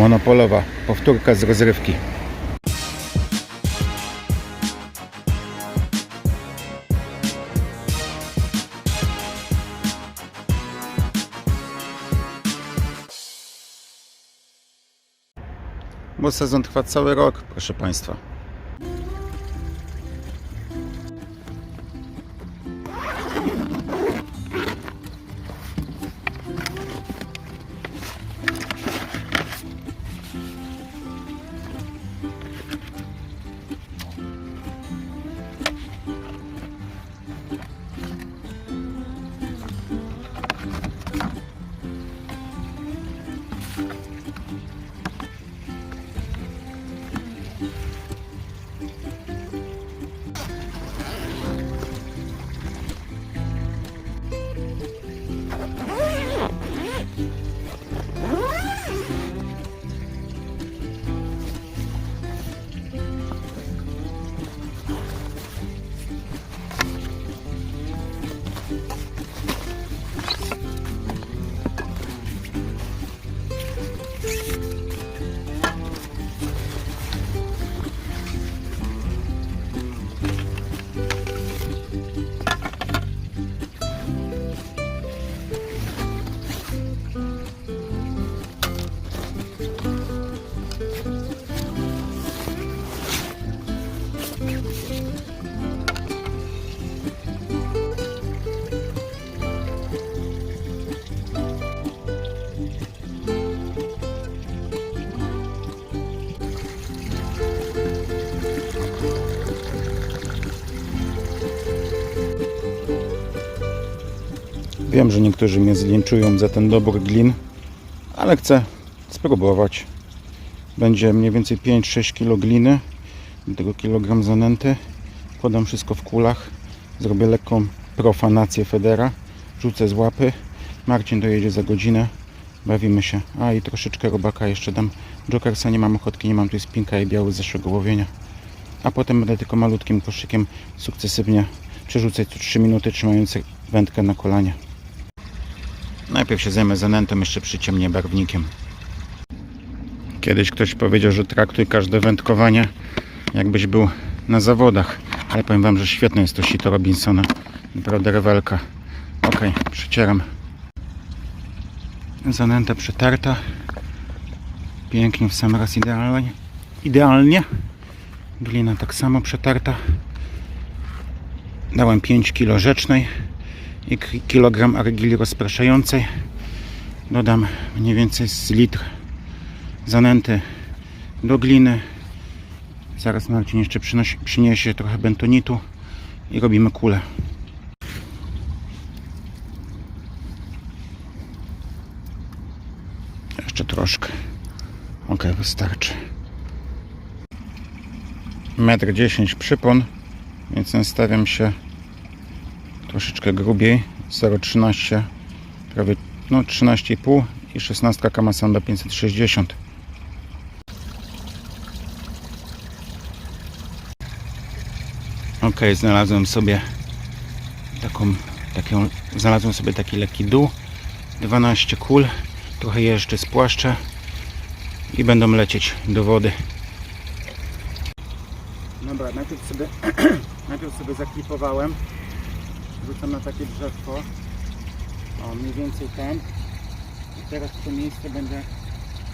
Monopolowa powtórka z rozrywki. Bo sezon trwa cały rok, proszę Państwa. Wiem, że niektórzy mnie zlinczują za ten dobór glin, ale chcę spróbować. Będzie mniej więcej 5-6 kg gliny, do tego kilogram zanęty. Podam wszystko w kulach, zrobię lekką profanację federa, rzucę z łapy. Marcin dojedzie za godzinę, bawimy się. A i troszeczkę robaka jeszcze dam. Jokersa nie mam ochotki, nie mam tu jest pinka i biały z zeszłego łowienia. A potem będę tylko malutkim koszykiem sukcesywnie przerzucać co 3 minuty, trzymając wędkę na kolanie. Najpierw się zajmę zanętą, jeszcze przyciemnię barwnikiem. Kiedyś ktoś powiedział, że traktuj każde wędkowanie jakbyś był na zawodach. Ale powiem Wam, że świetne jest to sito Robinsona. Naprawdę rewelka. Ok, przecieram. Zanęta przetarta. Pięknie w sam raz idealnie. Idealnie. Glina tak samo przetarta. Dałem 5 kg rzecznej i kilogram argili rozpraszającej. Dodam mniej więcej z litr zanęty do gliny. Zaraz Marcin jeszcze przynosi, przyniesie trochę bentonitu i robimy kulę. Jeszcze troszkę. Ok, wystarczy. Metr 10 przypon, więc nastawiam się troszeczkę grubiej 0,13 prawie no 13,5 i 16 Kamasanda 560 ok znalazłem sobie taką taką znalazłem sobie taki lekki dół 12 kul trochę je jeszcze spłaszczę i będą lecieć do wody. Dobra najpierw sobie najpierw sobie zaklipowałem rzucam na takie drzewko. O mniej więcej tam. I teraz w to miejsce będę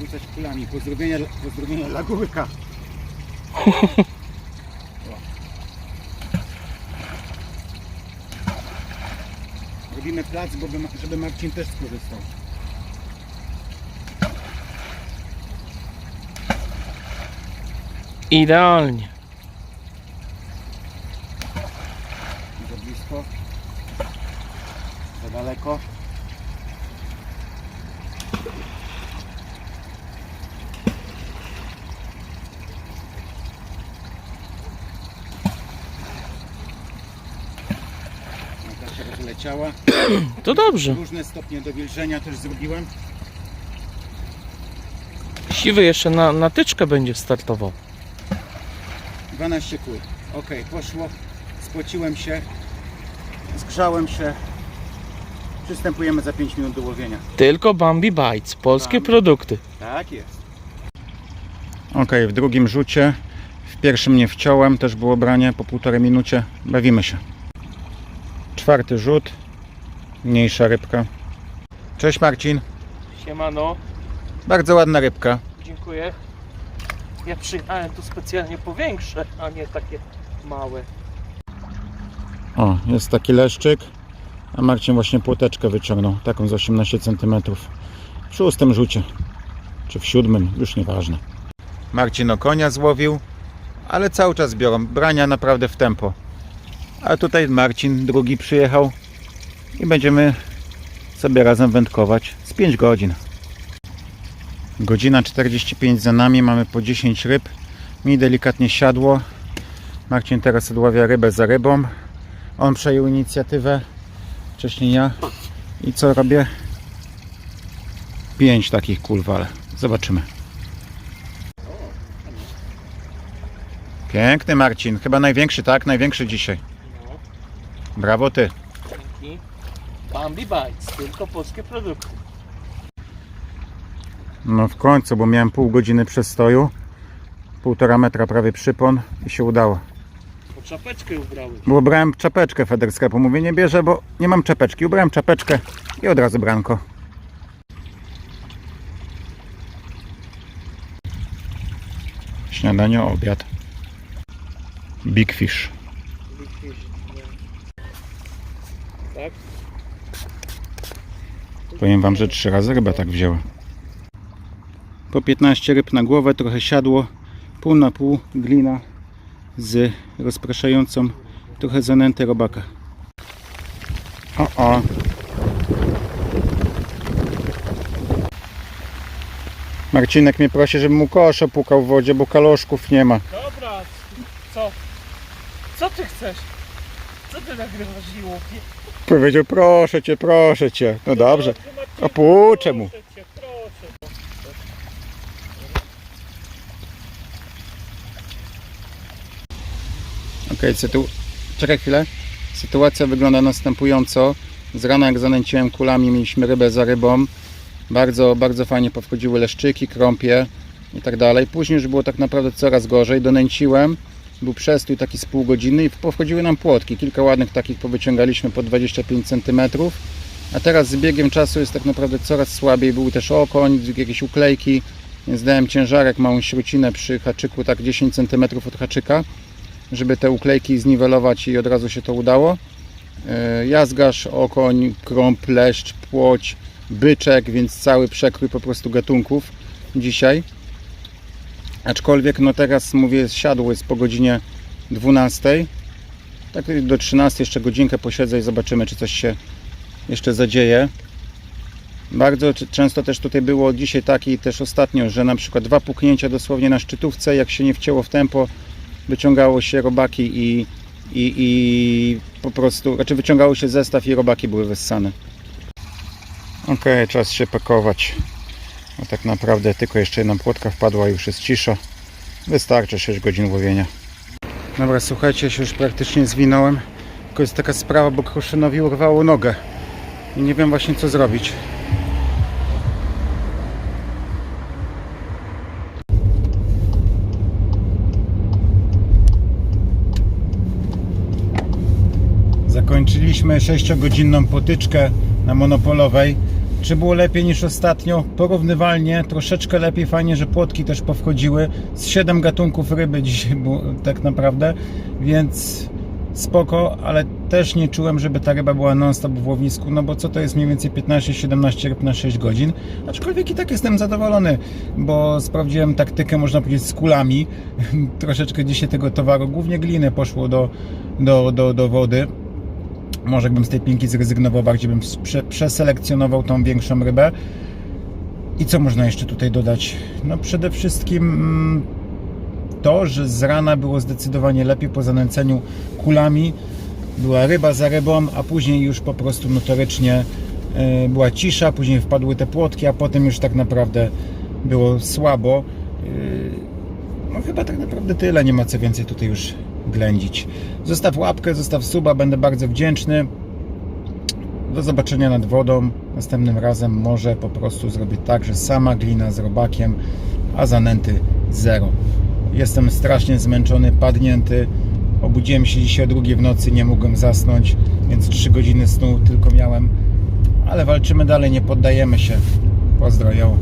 rzucać kulami. Pozdrowienia, pozdrowienia dla górka robimy plac, żeby Marcin też skorzystał. Idealnie. za blisko za daleko Taka się rozleciała. To dobrze. Różne stopnie dowilżenia też zrobiłem. Siwy jeszcze na, na tyczkę będzie startował. 12 kul. Ok, poszło. Spociłem się. Zgrzałem się. Przystępujemy za 5 minut do łowienia. Tylko Bambi Bites, polskie Bambi. produkty. Tak jest. Ok, w drugim rzucie. W pierwszym nie wciąłem, też było branie po półtorej minucie. Bawimy się. Czwarty rzut. Mniejsza rybka. Cześć Marcin. Siemano, Bardzo ładna rybka. dziękuję. Ja przyjechałem tu specjalnie po większe, a nie takie małe. O, jest taki leszczyk. A Marcin właśnie płoteczkę wyciągnął. Taką z 18 cm. W szóstym rzucie. Czy w siódmym, już nieważne. Marcin o konia złowił, ale cały czas biorą. Brania naprawdę w tempo. A tutaj Marcin drugi przyjechał i będziemy sobie razem wędkować z 5 godzin. Godzina 45 za nami, mamy po 10 ryb. Mi delikatnie siadło. Marcin teraz odławia rybę za rybą. On przejął inicjatywę, wcześniej ja. I co robię? Pięć takich kulwal. Zobaczymy. Piękny Marcin. Chyba największy, tak? Największy dzisiaj. Brawo ty. dzięki. Bambi Bites, tylko polskie produkty. No w końcu, bo miałem pół godziny przestoju. Półtora metra prawie przypon i się udało. Czapeczkę ubrałeś. Bo brałem czapeczkę Federskrepu. Mówię, nie bierze, bo nie mam czapeczki. Ubrałem czapeczkę i od razu branko. Śniadanie, obiad. Big fish. Big fish, nie. Tak? Powiem wam, że trzy razy ryba tak wzięła. Po 15 ryb na głowę, trochę siadło. Pół na pół glina z rozpraszającą trochę zanętę robaka. O, o. Marcinek mnie prosi, żebym mu kosz opukał w wodzie, bo kaloszków nie ma. Dobra, co? Co ty chcesz? Co ty nagrywasz żółwie? Powiedział, proszę cię, proszę cię. No dobrze. Opuczę mu. Proszę cię, proszę. Sytu... czekaj chwilę. Sytuacja wygląda następująco. Z rana jak zanęciłem kulami, mieliśmy rybę za rybą. Bardzo, bardzo fajnie powchodziły leszczyki, krąpie i tak dalej. Później już było tak naprawdę coraz gorzej. Donęciłem, był przestój taki z pół godziny i powchodziły nam płotki. Kilka ładnych takich powyciągaliśmy po 25 cm. A teraz z biegiem czasu jest tak naprawdę coraz słabiej. Był też okoń, jakieś uklejki. Więc dałem ciężarek, małą śrucinę przy haczyku, tak 10 cm od haczyka żeby te uklejki zniwelować i od razu się to udało. E, Jazgarz, okoń, krąb, leszcz, płoć, byczek, więc cały przekrój po prostu gatunków dzisiaj. Aczkolwiek no teraz mówię siadło jest po godzinie 12. Tak do 13 jeszcze godzinkę posiedzę i zobaczymy czy coś się jeszcze zadzieje. Bardzo często też tutaj było dzisiaj tak i też ostatnio, że na przykład dwa puknięcia dosłownie na szczytówce, jak się nie wcięło w tempo, wyciągało się robaki i, i, i po prostu, znaczy wyciągało się zestaw i robaki były wyssane. Ok, czas się pakować. No tak naprawdę tylko jeszcze jedna płotka wpadła i już jest cisza. Wystarczy 6 godzin łowienia. Dobra, słuchajcie, się już praktycznie zwinąłem. Tylko jest taka sprawa, bo Kruszynowi urwało nogę. I nie wiem właśnie co zrobić. Zakończyliśmy 6-godzinną potyczkę na monopolowej. Czy było lepiej niż ostatnio? Porównywalnie, troszeczkę lepiej, fajnie, że płotki też powchodziły. Z 7 gatunków ryby dzisiaj było tak naprawdę, więc spoko, ale też nie czułem, żeby ta ryba była non-stop w łowisku, no bo co to jest mniej więcej 15-17 ryb na 6 godzin. Aczkolwiek i tak jestem zadowolony, bo sprawdziłem taktykę, można powiedzieć, z kulami. Troszeczkę dzisiaj tego towaru, głównie gliny poszło do, do, do, do wody. Może bym z tej pinki zrezygnował, bardziej bym prze, przeselekcjonował tą większą rybę. I co można jeszcze tutaj dodać? No przede wszystkim mm, to, że z rana było zdecydowanie lepiej po zanęceniu kulami. Była ryba za rybą, a później już po prostu notorycznie e, była cisza, później wpadły te płotki, a potem już tak naprawdę było słabo. E, No chyba tak naprawdę tyle, nie ma co więcej tutaj już ględzić. Zostaw łapkę, zostaw suba, będę bardzo wdzięczny. Do zobaczenia nad wodą. Następnym razem może po prostu zrobię tak, że sama glina z robakiem, a zanęty zero. Jestem strasznie zmęczony, padnięty. Obudziłem się dzisiaj o drugiej w nocy, nie mogłem zasnąć, więc 3 godziny snu tylko miałem. Ale walczymy dalej, nie poddajemy się. Pozdro, yo.